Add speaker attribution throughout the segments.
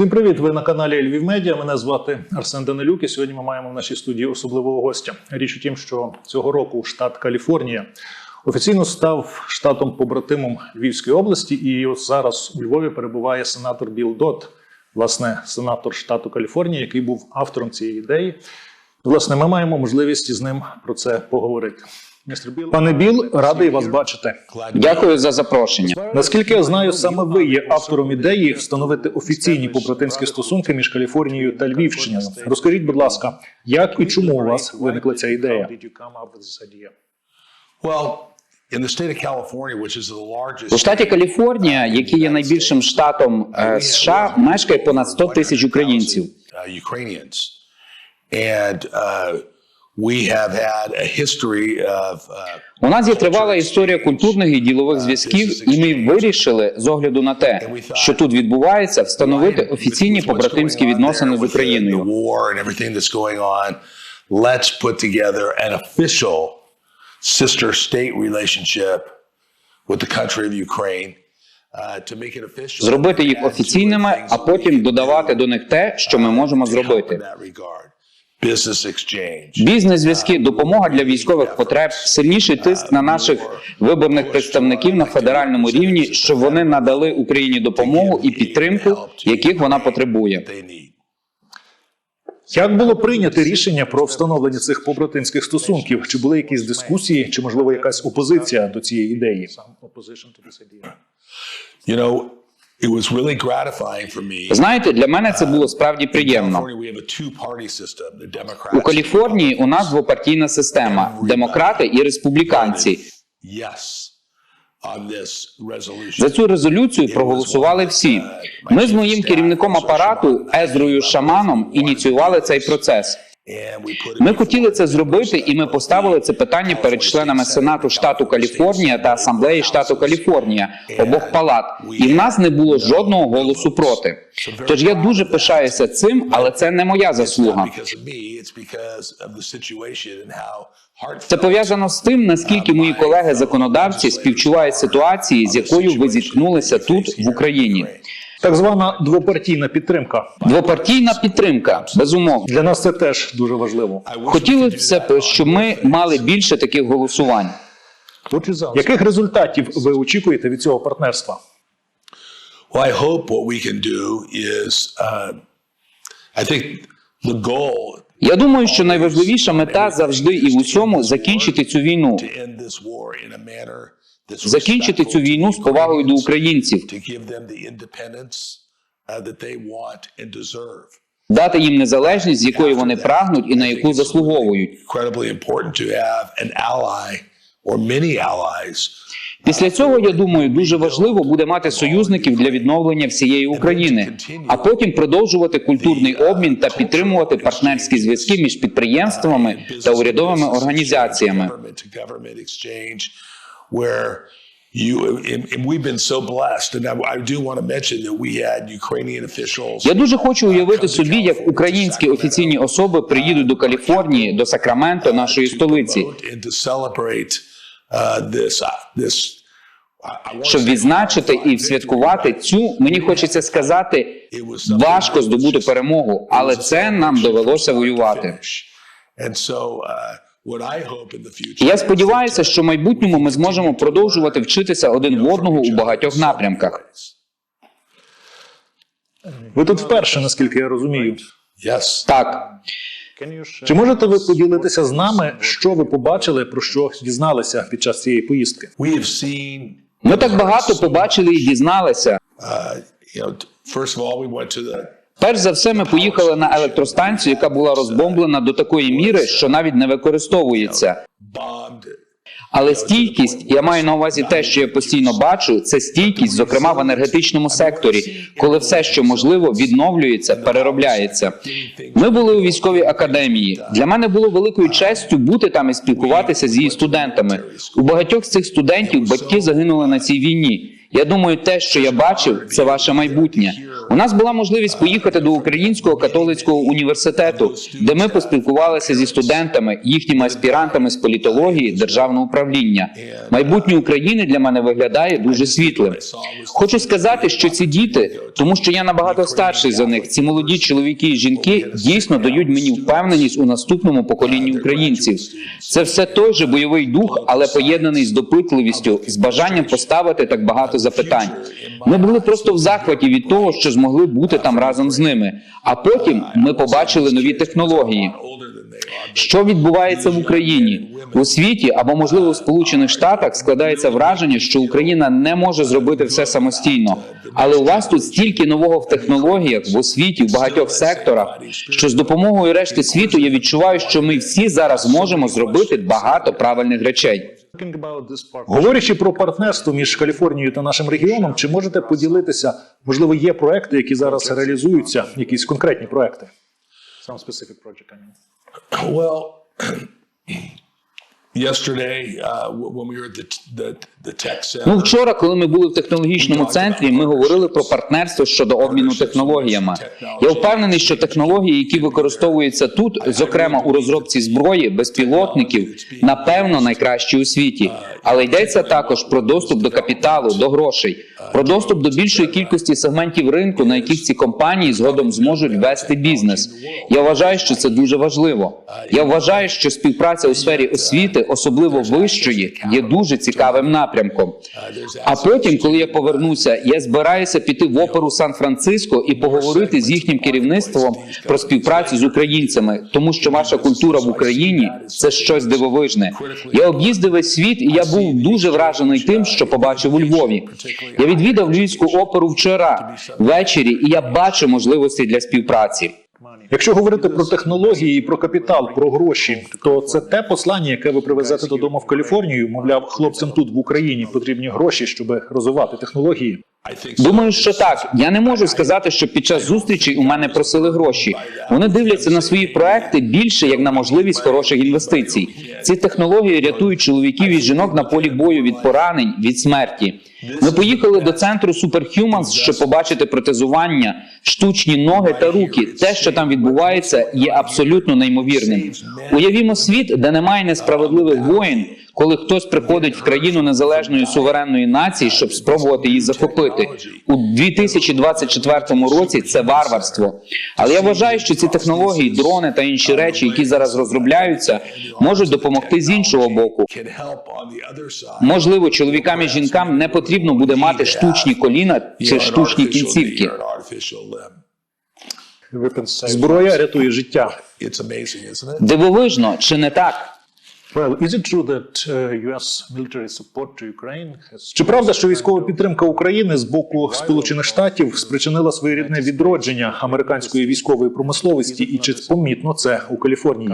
Speaker 1: Всім привіт! Ви на каналі Львів Медіа. Мене звати Арсен Данилюк. І сьогодні ми маємо в нашій студії особливого гостя. Річ у тім, що цього року штат Каліфорнія офіційно став штатом побратимом Львівської області. І от зараз у Львові перебуває сенатор Білл Дот, власне, сенатор штату Каліфорнія, який був автором цієї ідеї. Власне, ми маємо можливість з ним про це поговорити. Пане Біл, радий вас бачити.
Speaker 2: Дякую за запрошення.
Speaker 1: Наскільки я знаю, саме ви є автором ідеї встановити офіційні побратимські стосунки між Каліфорнією та Львівщиною. Розкажіть, будь ласка, як і чому у вас виникла ця ідея?
Speaker 2: У штаті Каліфорнія, який є найбільшим штатом е, США, мешкає понад 100 тисяч українців.
Speaker 3: Uh, uh, uh,
Speaker 2: У нас є тривала історія культурних і ділових зв'язків, і ми вирішили з огляду на те, що тут відбувається, встановити офіційні побратимські відносини з Україною.
Speaker 3: Let's put together an official sister state relationship with the country of Ukraine. Uh,
Speaker 2: Зробити їх офіційними, а потім додавати до них те, що ми можемо
Speaker 3: uh,
Speaker 2: зробити.
Speaker 3: Exchange.
Speaker 2: Бізнес-зв'язки, допомога для військових потреб, сильніший тиск на наших виборних представників на федеральному рівні, щоб вони надали Україні допомогу і підтримку, яких вона потребує.
Speaker 1: Як було прийнято рішення про встановлення цих побратимських стосунків? Чи були якісь дискусії, чи можливо якась опозиція до цієї ідеї?
Speaker 2: Знаєте, для мене це було справді приємно. У Каліфорнії у нас двопартійна система: демократи і республіканці. За цю резолюцію проголосували всі. Ми з моїм керівником апарату Езрою Шаманом ініціювали цей процес. Ми хотіли це зробити, і ми поставили це питання перед членами Сенату штату Каліфорнія та Асамблеї штату Каліфорнія обох палат, і в нас не було жодного голосу проти. Тож я дуже пишаюся цим, але це не моя заслуга. Це пов'язано з тим, наскільки мої колеги-законодавці співчувають ситуації, з якою ви зіткнулися тут в Україні.
Speaker 1: Так звана двопартійна підтримка.
Speaker 2: Двопартійна підтримка, безумовно.
Speaker 1: Для нас це теж дуже важливо.
Speaker 2: Хотілося б, щоб ми мали більше таких голосувань.
Speaker 1: Яких результатів ви очікуєте від цього партнерства?
Speaker 3: Well, I hope what we can do is, uh, I think the goal
Speaker 2: Я думаю, що найважливіша мета завжди і в усьому закінчити цю війну, закінчити цю війну з повагою до українців,
Speaker 3: uh,
Speaker 2: дати їм незалежність, з якої вони прагнуть і на яку заслуговують. Після цього я думаю, дуже важливо буде мати союзників для відновлення всієї України, а потім продовжувати культурний обмін та підтримувати партнерські зв'язки між підприємствами та урядовими організаціями.
Speaker 3: Where you and, and we've been so blessed and I, I do want to mention that we had Ukrainian officials
Speaker 2: Я дуже хочу уявити собі, як українські офіційні особи приїдуть до Каліфорнії, до Сакраменто, нашої столиці,
Speaker 3: and to celebrate uh, this uh, this I- I wanna
Speaker 2: щоб відзначити і святкувати цю, мені хочеться сказати, важко здобути перемогу, але це нам довелося воювати.
Speaker 3: And so uh, what I hope in the future
Speaker 2: І я сподіваюся, що в майбутньому ми зможемо продовжувати вчитися один в одного у багатьох напрямках.
Speaker 1: Ви тут вперше, наскільки я розумію.
Speaker 3: Yes.
Speaker 2: Так,
Speaker 1: Чи можете ви поділитися з нами, що ви побачили, про що дізналися під час цієї поїздки?
Speaker 2: Ми так багато побачили і дізналися. Перш за все, ми поїхали на електростанцію, яка була розбомблена до такої міри, що навіть не використовується. Але стійкість, я маю на увазі те, що я постійно бачу, це стійкість, зокрема в енергетичному секторі, коли все, що можливо, відновлюється, переробляється. Ми були у військовій академії. Для мене було великою честю бути там і спілкуватися з її студентами. У багатьох з цих студентів батьки загинули на цій війні. Я думаю, те, що я бачив, це ваше майбутнє. У нас була можливість поїхати до Українського католицького університету, де ми поспілкувалися зі студентами, їхніми аспірантами з політології державного управління. Майбутнє України для мене виглядає дуже світлим. Хочу сказати, що ці діти, тому що я набагато старший за них, ці молоді чоловіки і жінки дійсно дають мені впевненість у наступному поколінні українців. Це все той же бойовий дух, але поєднаний з допитливістю, з бажанням поставити так багато запитань. Ми були просто в захваті від того, що змогли бути там разом з ними. А потім ми побачили нові технології. Що відбувається в Україні у світі або можливо в Сполучених Штатах складається враження, що Україна не може зробити все самостійно. Але у вас тут стільки нового в технологіях в освіті, в багатьох секторах, що з допомогою решти світу я відчуваю, що ми всі зараз можемо зробити багато правильних речей.
Speaker 1: Говорячи про партнерство між Каліфорнією та нашим регіоном, чи можете поділитися? Можливо, є проекти, які зараз реалізуються, якісь конкретні проекти? Some specific project, I mean.
Speaker 3: Well, yesterday uh, when we were at the the,
Speaker 2: Ну, вчора, коли ми були в технологічному центрі, ми говорили про партнерство щодо обміну технологіями. Я впевнений, що технології, які використовуються тут, зокрема у розробці зброї, безпілотників, напевно, найкращі у світі. Але йдеться також про доступ до капіталу, до грошей, про доступ до більшої кількості сегментів ринку, на яких ці компанії згодом зможуть вести бізнес. Я вважаю, що це дуже важливо. Я вважаю, що співпраця у сфері освіти, особливо вищої, є дуже цікавим напрямком. А потім, коли я повернуся, я збираюся піти в оперу Сан-Франциско і поговорити з їхнім керівництвом про співпрацю з українцями, тому що ваша культура в Україні це щось дивовижне. Я об'їздив весь світ, і я був дуже вражений тим, що побачив у Львові. Я відвідав Львівську оперу вчора ввечері, і я бачу можливості для співпраці.
Speaker 1: Якщо говорити про технології про капітал, про гроші, то це те послання, яке ви привезете додому в Каліфорнію. Мовляв, хлопцям тут в Україні потрібні гроші, щоб розвивати технології.
Speaker 2: Думаю, що так. Я не можу сказати, що під час зустрічі у мене просили гроші. Вони дивляться на свої проекти більше як на можливість хороших інвестицій. Ці технології рятують чоловіків і жінок на полі бою від поранень, від смерті. Ми поїхали до центру Superhumans, щоб побачити протезування, штучні ноги та руки. Те, що там відбувається, є абсолютно неймовірним. Уявімо світ, де немає несправедливих воїн, коли хтось приходить в країну незалежної суверенної нації, щоб спробувати її захопити. У 2024 році це варварство. Але я вважаю, що ці технології, дрони та інші речі, які зараз розробляються, можуть допомогти з іншого боку. Можливо, чоловікам і жінкам не потрібно буде мати штучні коліна чи штучні кінцівки.
Speaker 1: Зброя рятує життя.
Speaker 2: Дивовижно, чи не так?
Speaker 1: Uh. Чи правда, що військова підтримка України з боку Сполучених Штатів спричинила своєрідне відродження американської військової промисловості, і чи помітно це у Каліфорнії?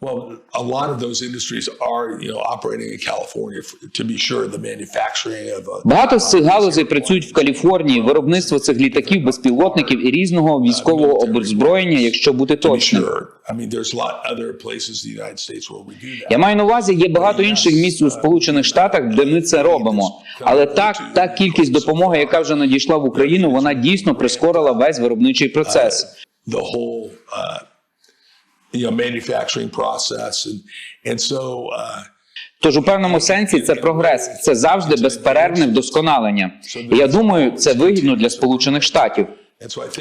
Speaker 3: Well, a lot of those industries are, you know, operating in California. To be sure, the manufacturing of uh,
Speaker 2: Багато з цих галузей працюють в Каліфорнії, виробництво цих літаків, безпілотників і різного військового обозброєння, якщо бути точним.
Speaker 3: sure. I mean, there's a lot other places in the United States where we do that.
Speaker 2: Я маю на увазі, є багато інших місць у Сполучених Штатах, де ми це робимо. Але так, та кількість допомоги, яка вже надійшла в Україну, вона дійсно прискорила весь виробничий процес.
Speaker 3: the whole uh, you know manufacturing process and and so uh,
Speaker 2: Тож у певному сенсі це прогрес, це завжди безперервне вдосконалення. І я думаю, це вигідно для Сполучених Штатів.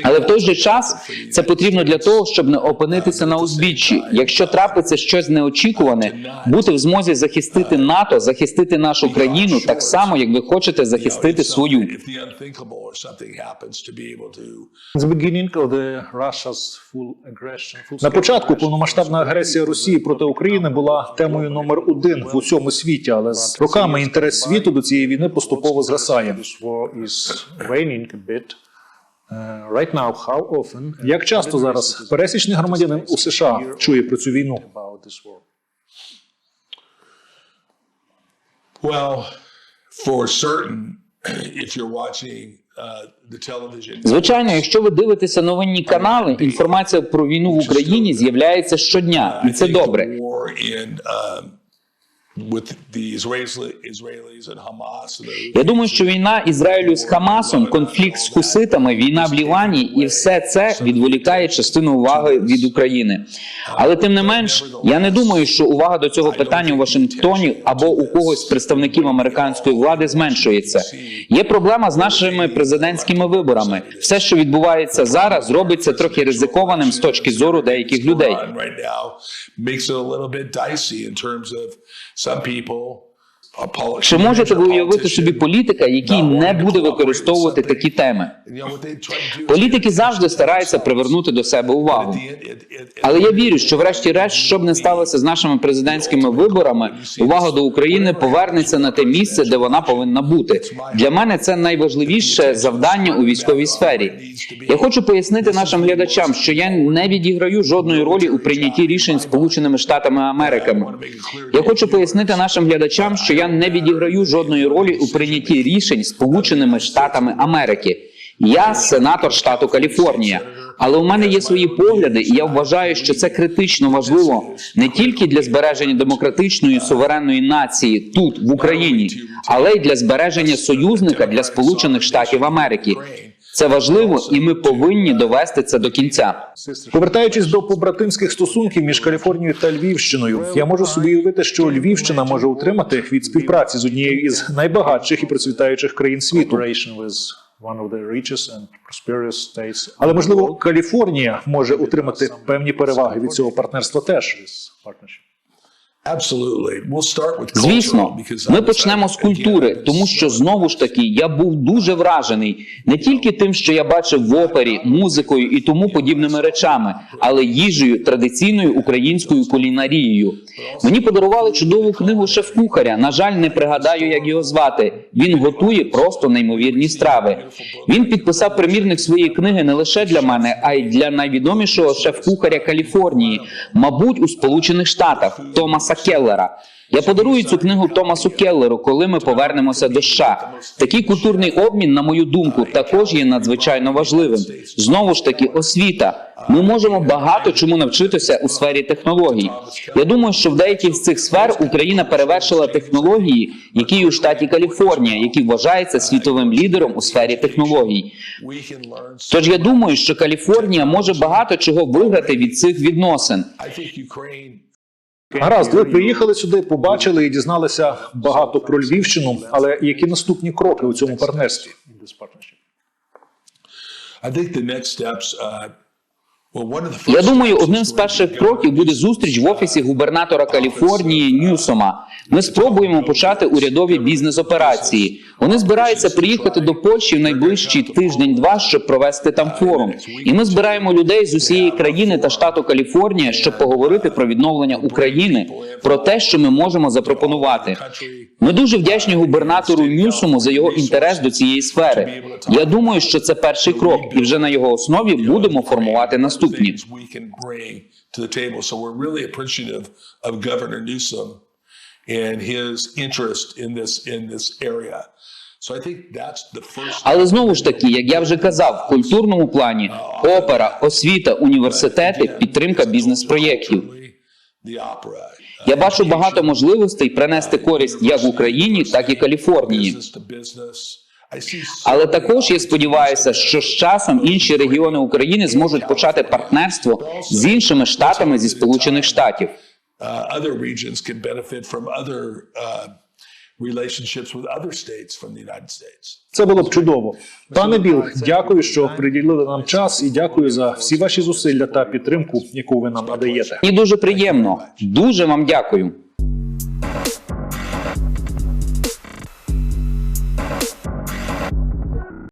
Speaker 2: Але в той же час це потрібно для того, щоб не опинитися на узбіччі. Якщо трапиться щось неочікуване, бути в змозі захистити НАТО, захистити нашу країну так само, як ви хочете захистити свою.
Speaker 1: На початку повномасштабна агресія Росії проти України була темою номер один в усьому світі, але з роками інтерес світу до цієї війни поступово згасає. Як часто зараз пересічний громадянин у США чує про цю війну?
Speaker 3: well for certain if you're watching uh, the television
Speaker 2: Звичайно, якщо ви дивитеся новинні канали, інформація про війну в Україні з'являється щодня, і це добре. Я думаю, що війна Ізраїлю з Хамасом, конфлікт з хуситами, війна в Лівані, і все це відволікає частину уваги від України. Але тим не менш, я не думаю, що увага до цього питання у Вашингтоні або у когось з представників американської влади зменшується. Є проблема з нашими президентськими виборами. Все, що відбувається зараз, робиться трохи ризикованим з точки зору деяких людей.
Speaker 3: Some people
Speaker 2: Чи можете ви уявити собі політика, який не буде використовувати такі теми? Політики завжди стараються привернути до себе увагу. Але я вірю, що врешті-решт, що б не сталося з нашими президентськими виборами, увага до України повернеться на те місце, де вона повинна бути. Для мене це найважливіше завдання у військовій сфері. Я хочу пояснити нашим глядачам, що я не відіграю жодної ролі у прийнятті рішень Сполученими Штатами Америки. Я хочу пояснити нашим глядачам, що я не відіграю жодної ролі у прийнятті рішень Сполученими Штатами Америки. Я сенатор штату Каліфорнія. Але у мене є свої погляди, і я вважаю, що це критично важливо не тільки для збереження демократичної суверенної нації тут, в Україні, але й для збереження союзника для Сполучених Штатів Америки. Це важливо, і ми повинні довести це до кінця.
Speaker 1: Повертаючись до побратимських стосунків між Каліфорнією та Львівщиною, я можу собі уявити, що Львівщина може отримати від співпраці з однією із найбагатших і процвітаючих країн світу. Але можливо, Каліфорнія може отримати певні переваги від цього партнерства теж.
Speaker 3: Absolutely. We'll start with cultural,
Speaker 2: Звісно, ми почнемо з культури, тому що знову ж таки я був дуже вражений не тільки тим, що я бачив в опері, музикою і тому подібними речами, але їжею, традиційною українською кулінарією. Мені подарували чудову книгу шеф-кухаря. На жаль, не пригадаю, як його звати. Він готує просто неймовірні страви. Він підписав примірник своєї книги не лише для мене, а й для найвідомішого шеф-кухаря Каліфорнії, мабуть, у Сполучених Штатах Томаса Келлера. Я подарую цю книгу Томасу Келлеру, коли ми повернемося до США. Такий культурний обмін, на мою думку, також є надзвичайно важливим. Знову ж таки, освіта. Ми можемо багато чому навчитися у сфері технологій. Я думаю, що в деяких з цих сфер Україна перевершила технології, які є у штаті Каліфорнія, який вважається світовим лідером у сфері технологій. Тож я думаю, що Каліфорнія може багато чого виграти від цих відносин.
Speaker 1: Гаразд, ви приїхали сюди, побачили і дізналися багато про Львівщину. Але які наступні кроки у цьому партнерстві?
Speaker 3: I think the next steps, uh,
Speaker 2: Я думаю, одним з перших кроків буде зустріч в офісі губернатора Каліфорнії Ньюсома. Ми спробуємо почати урядові бізнес-операції. Вони збираються приїхати до Польщі в найближчий тиждень-два, щоб провести там форум. І ми збираємо людей з усієї країни та штату Каліфорнія, щоб поговорити про відновлення України, про те, що ми можемо запропонувати. Ми дуже вдячні губернатору Ньюсому за його інтерес до цієї сфери. Я думаю, що це перший крок, і вже на його основі будемо формувати наступні. Але знову ж таки, як я вже казав, в культурному плані опера, освіта, університети, підтримка бізнес-проєктів. Я бачу багато можливостей принести користь як в Україні, так і Каліфорнії. Але також я сподіваюся, що з часом інші регіони України зможуть почати партнерство з іншими штатами зі Сполучених Штатів.
Speaker 3: uh, uh.
Speaker 1: Це було б чудово. Пане Біл, дякую, що приділили нам час, і дякую за всі ваші зусилля та підтримку, яку ви нам надаєте.
Speaker 2: Мені дуже приємно. Дуже вам дякую.